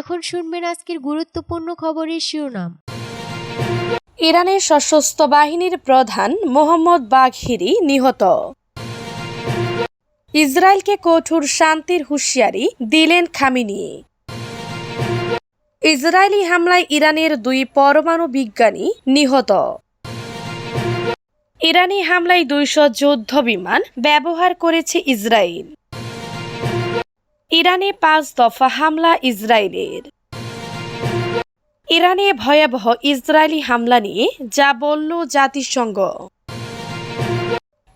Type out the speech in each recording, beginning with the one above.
এখন শুনবেন আজকের গুরুত্বপূর্ণ খবরের শিরোনাম। ইরানের সশস্ত্র বাহিনীর প্রধান মোহাম্মদ বাঘিরি নিহত। ইসরায়েলকে কঠোর শান্তির হুঁশিয়ারি দিলেন খামিনি। ইসরায়েলি হামলায় ইরানের দুই পরমাণু বিজ্ঞানী নিহত। ইরানি হামলায় দুইশ যুদ্ধ বিমান ব্যবহার করেছে ইসরায়েল। ইরানে পাঁচ দফা হামলা ইসরায়েলের। ইরানে ভয়াবহ ইসরায়েলি হামলা নিয়ে যা বলল জাতিসংঘ।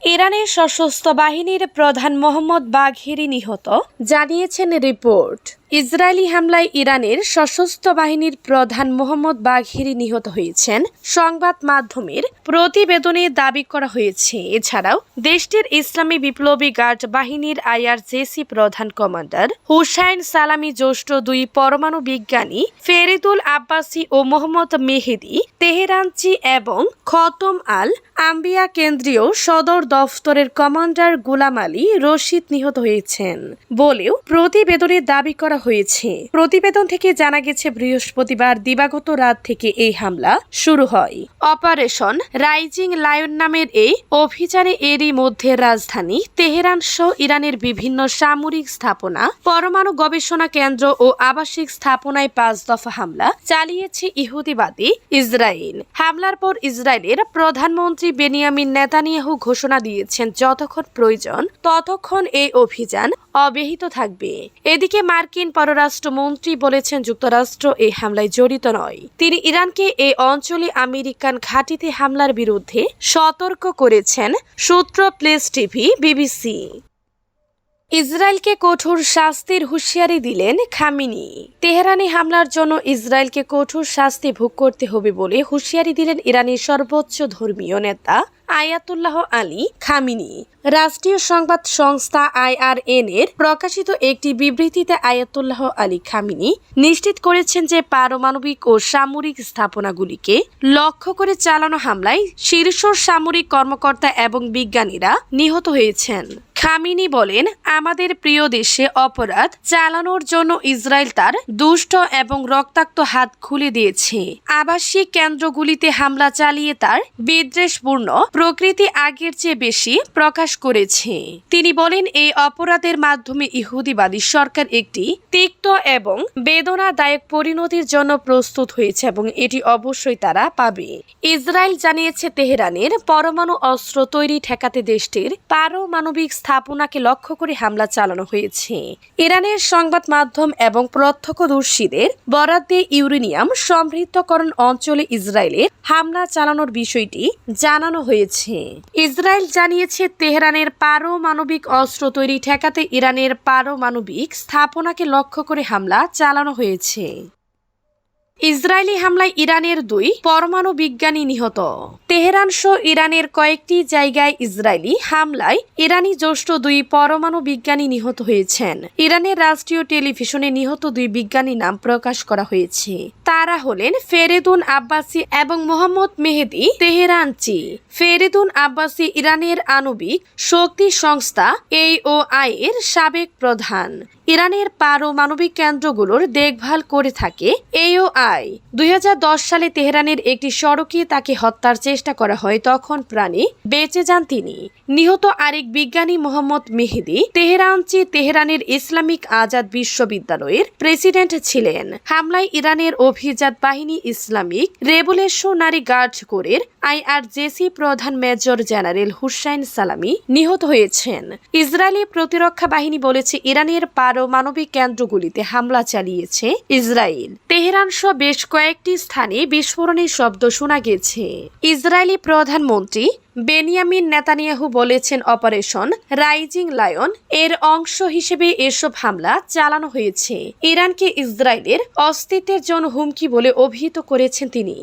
ইরানের সশস্ত্র বাহিনীর প্রধান মোহাম্মদ বাঘেরি নিহত, জানিয়েছেন রিপোর্ট। ইসরায়েলি হামলায় ইরানের সশস্ত্র বাহিনীর প্রধান মোহাম্মদ বাঘেরি নিহত হয়েছেন। সংবাদ মাধ্যমের প্রতিবেদনে দাবি করা হয়েছে, এছাড়াও দেশটির ইসলামী বিপ্লবী গার্ড বাহিনীর আইআরজেসি প্রধান কমান্ডার হুসাইন সালামি জ্যেষ্ঠ দুই পরমাণু বিজ্ঞানী ফেরিদুল আব্বাসি ও মোহাম্মদ মেহেদি তেহরানচি এবং খতম আল আম্বিয়া কেন্দ্রীয় সদর দফতরের কমান্ডার গুলাম আলী রশিদ নিহত হয়েছেন বলেও প্রতিবেদনে দাবি করা হয়েছে। প্রতিবেদন থেকে জানা গেছে, বৃহস্পতিবার দিবাগত রাত থেকে এই হামলা শুরু হয়। অপারেশন রাইজিং লায়ন নামের এই অভিযানে এরই মধ্যে রাজধানী তেহরান সহ ইরানের বিভিন্ন সামরিক স্থাপনা, পরমাণু গবেষণা কেন্দ্র ও আবাসিক স্থাপনায় পাঁচ দফা হামলা চালিয়েছে ইহুদিবাদী ইসরায়েল। হামলার পর ইসরায়েলের প্রধানমন্ত্রী বেনিয়ামিন নেতানিয়াহু ঘোষণা দিয়েছেন, যতক্ষণ প্রয়োজন ততক্ষণ এই অভিযান অব্যাহত থাকবে। এদিকে মার্কিন পররাষ্ট্রমন্ত্রী বলেছেন যুক্তরাষ্ট্র এই হামলায় জড়িত নয়। তিনি ইরানকে এই অঞ্চলে আমেরিকান ঘাঁটিতে হামলার বিরুদ্ধে সতর্ক করেছেন, সূত্র প্লেস টিভি, বিবিসি। ইসরায়েলকে কঠোর শাস্তির হুঁশিয়ারি দিলেন খামিনি। তেহরানি হামলার জন্য ইসরায়েলকে কঠোর শাস্তি ভোগ করতে হবে বলে হুঁশিয়ারি দিলেন ইরানের সর্বোচ্চ ধর্মীয় নেতা আয়াতুল্লাহ আলী খামিনি। রাষ্ট্রীয় সংবাদ সংস্থা আইআরএন এর প্রকাশিত একটি বিবৃতিতে আয়াতুল্লাহ আলী খামিনি নিশ্চিত করেছেন যে পারমাণবিক ও সামরিক স্থাপনাগুলিকে লক্ষ্য করে চালানো হামলায় শীর্ষ সামরিক কর্মকর্তা এবং বিজ্ঞানীরা নিহত হয়েছেন। খামিনি বলেন, আমাদের প্রিয় দেশে অপরাধ চালানোর জন্য ইসরায়েল তার দুষ্ট এবং রক্তাক্ত হাত খুলে দিয়েছে। আবাসিক কেন্দ্রগুলিতে হামলা চালিয়ে তার বিদ্বেষপূর্ণ প্রকৃতি আগের চেয়ে বেশি প্রকাশ করেছে। তিনি বলেন, এই অপরাধের মাধ্যমে ইহুদিবাদী সরকার একটি তিক্ত এবং বেদনাদায়ক পরিণতির জন্য প্রস্তুত হয়েছে এবং এটি অবশ্যই তারা পাবে। ইসরায়েল জানিয়েছে, তেহরানের পরমাণু অস্ত্র তৈরি ঠেকাতে দেশটির পারমাণবিক স্থাপনাকে লক্ষ্য করে হামলা চালানো হয়েছে। ইরানের সংবাদ মাধ্যম এবং প্রত্যক্ষদর্শীদের বরাদ দিয়ে ইউরেনিয়াম সমৃদ্ধকরণ অঞ্চলে ইসরায়েলের হামলা চালানোর বিষয়টি জানানো হয়েছে। ইসরায়েল জানিয়েছে, তেহরানের পারমাণবিক অস্ত্র তৈরি ঠেকাতে ইরানের পারমাণবিক স্থাপনাকে লক্ষ্য করে হামলা চালানো হয়েছে। ইসরায়েলি হামলায় ইরানের দুই পরমাণু বিজ্ঞানী নিহত। তেহরান সহ ইরানের কয়েকটি জায়গায় ইসরায়েলি হামলায় ইরানি জ্যেষ্ঠ দুই পরমাণু বিজ্ঞানী নিহত হয়েছেন। ইরানের রাষ্ট্রীয় টেলিভিশনে নিহত দুই বিজ্ঞানী নাম প্রকাশ করা হয়েছে। তারা হলেন ফেরেদুন আব্বাসি এবং মোহাম্মদ মেহেদি তেহরানচি। ফেরেদুন আব্বাসি ইরানের আণবিক শক্তি সংস্থা এই ও আই এর সাবেক প্রধান। ইরানের পারমাণবিক কেন্দ্রগুলোর দেখভাল করে থাকে এওআই দুই সালে তেহরানের একটি সড়কে তাকে হত্যার চেষ্টা করা হয়, তখন প্রাণী বেঁচে যান তিনি। নিহত আরেক বিজ্ঞানী মোহাম্মদ মেহেদি তেহরানচি তেহরানের ইসলামিক আজাদ বিশ্ববিদ্যালয়ের প্রেসিডেন্ট ছিলেন, হামলায় ইরানের অভিজাত বাহিনী ইসলামিক রেভুলেশনারি গার্ড কোরের আইআরজেসি প্রধান মেজর জেনারেল হুসাইন সালামি নিহত হয়েছেন। ইসরায়েলি প্রতিরক্ষা বাহিনী বলেছে, ইরানের পারমাণবিক কেন্দ্রগুলিতে হামলা চালিয়েছে ইসরায়েল। তেহরান সহ বেশ কয়েকটি স্থানে বিস্ফোরণের শব্দ শোনা গেছে। ইসরায়েলি প্রধানমন্ত্রী বেনিয়ামিন নেতানিয়াহু বলেছেন অপারেশন রাইজিং লায়ন এর অংশ হিসেবে এসব হামলা চালানো হয়েছে। ইরানকে ইসরায়েলের অস্তিত্বের জন্য হুমকি বলে অভিহিত করেছেন তিনি।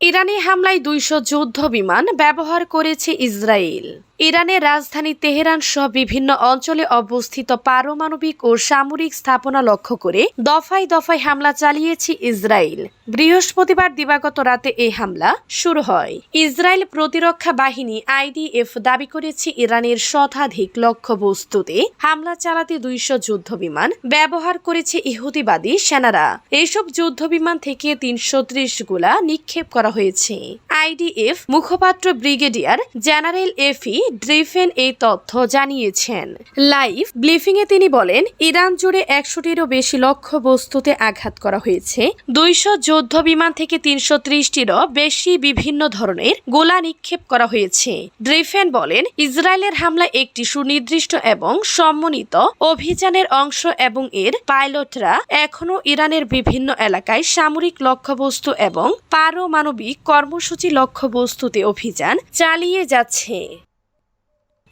ইরানি হামলায় দুইশো যুদ্ধ বিমান ব্যবহার করেছে ইসরায়েল। ইরানের রাজধানী তেহরান সহ বিভিন্ন অঞ্চলে অবস্থিত পারমাণবিক ও সামরিক স্থাপনা লক্ষ্য করে দফায় দফায় হামলা চালিয়েছে ইসরায়েল। বৃহস্পতিবার দিবাগত রাতে এই হামলা শুরু হয়। ইসরায়েল প্রতিরক্ষা বাহিনী আইডিএফ দাবি করেছে ইরানের শতাধিক লক্ষ্যবস্তুতে হামলা চালাতে দুইশো যুদ্ধ বিমান ব্যবহার করেছে ইহুদিবাদী সেনারা। এইসব যুদ্ধ বিমান থেকে তিনশো ত্রিশগুলা নিক্ষেপ করা হয়েছে। আইডিএফ মুখপাত্র ব্রিগেডিয়ার জেনারেল এফি ড্রিফেন এই তথ্য জানিয়েছেন। লাইভ ব্লিফিংয়ে তিনি বলেন, ইরান জুড়ে একশোটিরও বেশি লক্ষ্য বস্তুতে আঘাত করা হয়েছে। দুইশো যুদ্ধ বিমান থেকে তিনশো ত্রিশটিরও বেশি বিভিন্ন ধরনের গোলা নিক্ষেপ করা হয়েছে। ড্রিফেন বলেন, ইসরায়েলের হামলা একটি সুনির্দিষ্ট এবং সম্মানিত অভিযানের অংশ এবং এর পাইলটরা এখনও ইরানের বিভিন্ন এলাকায় সামরিক লক্ষ্যবস্তু এবং পারমাণবিক কর্মসূচি লক্ষ্যবস্তুতে অভিযান চালিয়ে যাচ্ছে।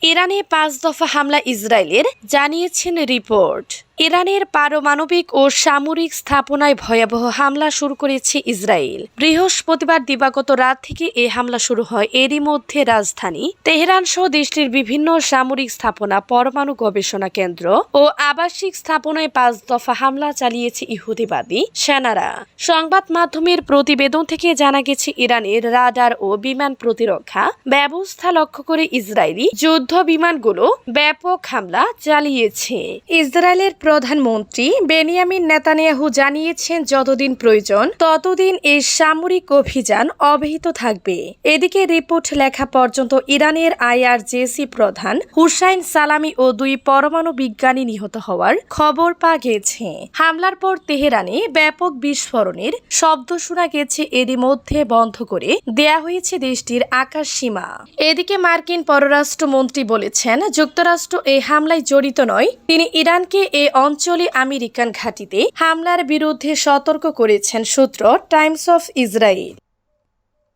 ইরানে পাঁচ দফা হামলা ইসরায়েলের জানিয়েছেন রিপোর্ট। ইরানের পারমাণবিক ও সামরিক স্থাপনায় ভয়াবহ হামলা শুরু করেছে ইসরায়েল। বৃহস্পতিবার দিবাগত রাত থেকে এই হামলা শুরু হয়। এরই মধ্যে রাজধানী তেহরান সহ দেশটির বিভিন্ন সামরিক স্থাপনা, পরমাণু গবেষণা কেন্দ্র ও আবাসিক স্থাপনায় পাঁচ দফা হামলা চালিয়েছে ইহুদিবাদী সেনারা। সংবাদ মাধ্যমের প্রতিবেদন থেকে জানা গেছে, ইরানের রাডার ও বিমান প্রতিরক্ষা ব্যবস্থা লক্ষ্য করে ইসরায়েলি যুদ্ধ বিমানগুলো ব্যাপক হামলা চালিয়েছে। ইসরায়েলের প্রধানমন্ত্রী বেনিয়ামিন নেতানিয়াহু জানিয়েছেন, যতদিন প্রয়োজন, ততদিন এই সামরিক অভিযান অব্যাহত থাকবে। এদিকে রিপোর্ট লেখা পর্যন্ত ইরানের আইআরজেসি প্রধান হুসাইন সালামি ও দুই পরমাণু বিজ্ঞানী নিহত হওয়ার খবর পাওয়া গেছে। হামলার পর তেহরানে ব্যাপক বিস্ফোরণের শব্দ শোনা গেছে। এরই মধ্যে বন্ধ করে দেয়া হয়েছে দেশটির আকাশ সীমা। এদিকে মার্কিন পররাষ্ট্রমন্ত্রী বলেছেন, যুক্তরাষ্ট্র এই হামলায় জড়িত নয়। তিনি ইরানকে এ অঞ্চলে আমেরিকান ঘাঁটিতে হামলার বিরুদ্ধে সতর্ক করেছেন সূত্র টাইমস অফ ইসরায়েল।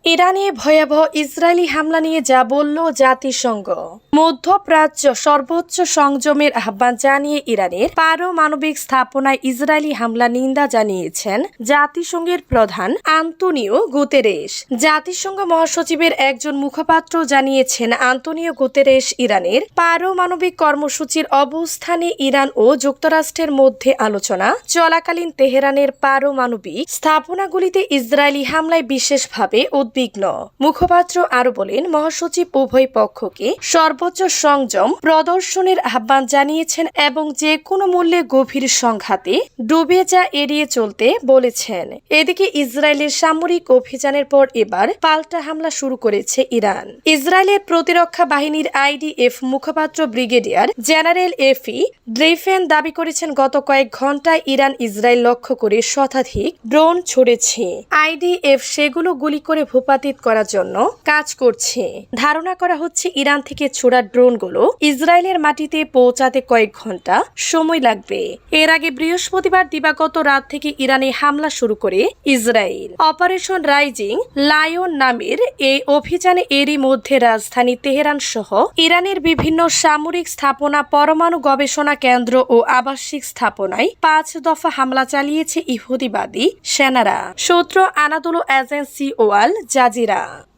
ইরানে ভয়াবহ ইসরায়েলি হামলা নিয়ে যা বলল জাতিসংঘ। মধ্যপ্রাচ্য সর্বোচ্চ সংযমের আহ্বান জানিয়ে ইরানের পারমাণবিক স্থাপনায় ইসরায়েলি হামলা নিন্দা জানিয়েছেন জাতিসংঘের প্রধান আন্তনিও গুতেরেস জাতিসংঘ মহাসচিবের একজন মুখপাত্র জানিয়েছেন আন্তনিও গুতেরেস ইরানের পারমাণবিক কর্মসূচির অবস্থানে ইরান ও যুক্তরাষ্ট্রের মধ্যে আলোচনা, চলাকালীন তেহরানের পারমাণবিক স্থাপনাগুলিতে ইসরায়েলি হামলায় বিশেষভাবে উদ্বিগ্ন। মুখপাত্র আরও বলেন, মহাসচিব উভয় পক্ষকে সর্বোচ্চ সংযম প্রদর্শনের আহ্বান জানিয়েছেন এবং যে কোনো মূল্যে গভীর সংঘাতে ডুবে যা এড়িয়ে চলতে বলেছেন। এদিকে ইসরায়েলের সামরিক অভিযানের পর এবার পাল্টা হামলা শুরু করেছে ইরান। ইসরায়েলের প্রতিরক্ষা বাহিনীর আইডিএফ মুখপাত্র ব্রিগেডিয়ার জেনারেল এফি ড্রেফেন দাবি করেছেন, গত কয়েক ঘন্টায় ইরান ইসরায়েল লক্ষ্য করে শতাধিক ড্রোন ছড়েছে। আইডিএফ সেগুলো গুলি করে ভূপাতিত করার জন্য কাজ করছে। ধারণা করা হচ্ছে, ইরান থেকে ছোড়া ড্রোনগুলো ইসরায়েলের মাটিতে পৌঁছাতে কয়েক ঘণ্টা সময় লাগবে। এর আগে বৃহস্পতিবার দিবাগত রাত থেকে ইরানে হামলা শুরু করে ইসরায়েল। অপারেশন রাইজিং লায়ন নামের এই অভিযানে এরই মধ্যে রাজধানী তেহরান সহ ইরানের বিভিন্ন সামরিক স্থাপনা, পরমাণু গবেষণা কেন্দ্র ও আবাসিক স্থাপনায় পাঁচ দফা হামলা চালিয়েছে ইহুদিবাদী সেনারা। সূত্র আনাদুলো এজেন্সি ওয়াল জাজিরা।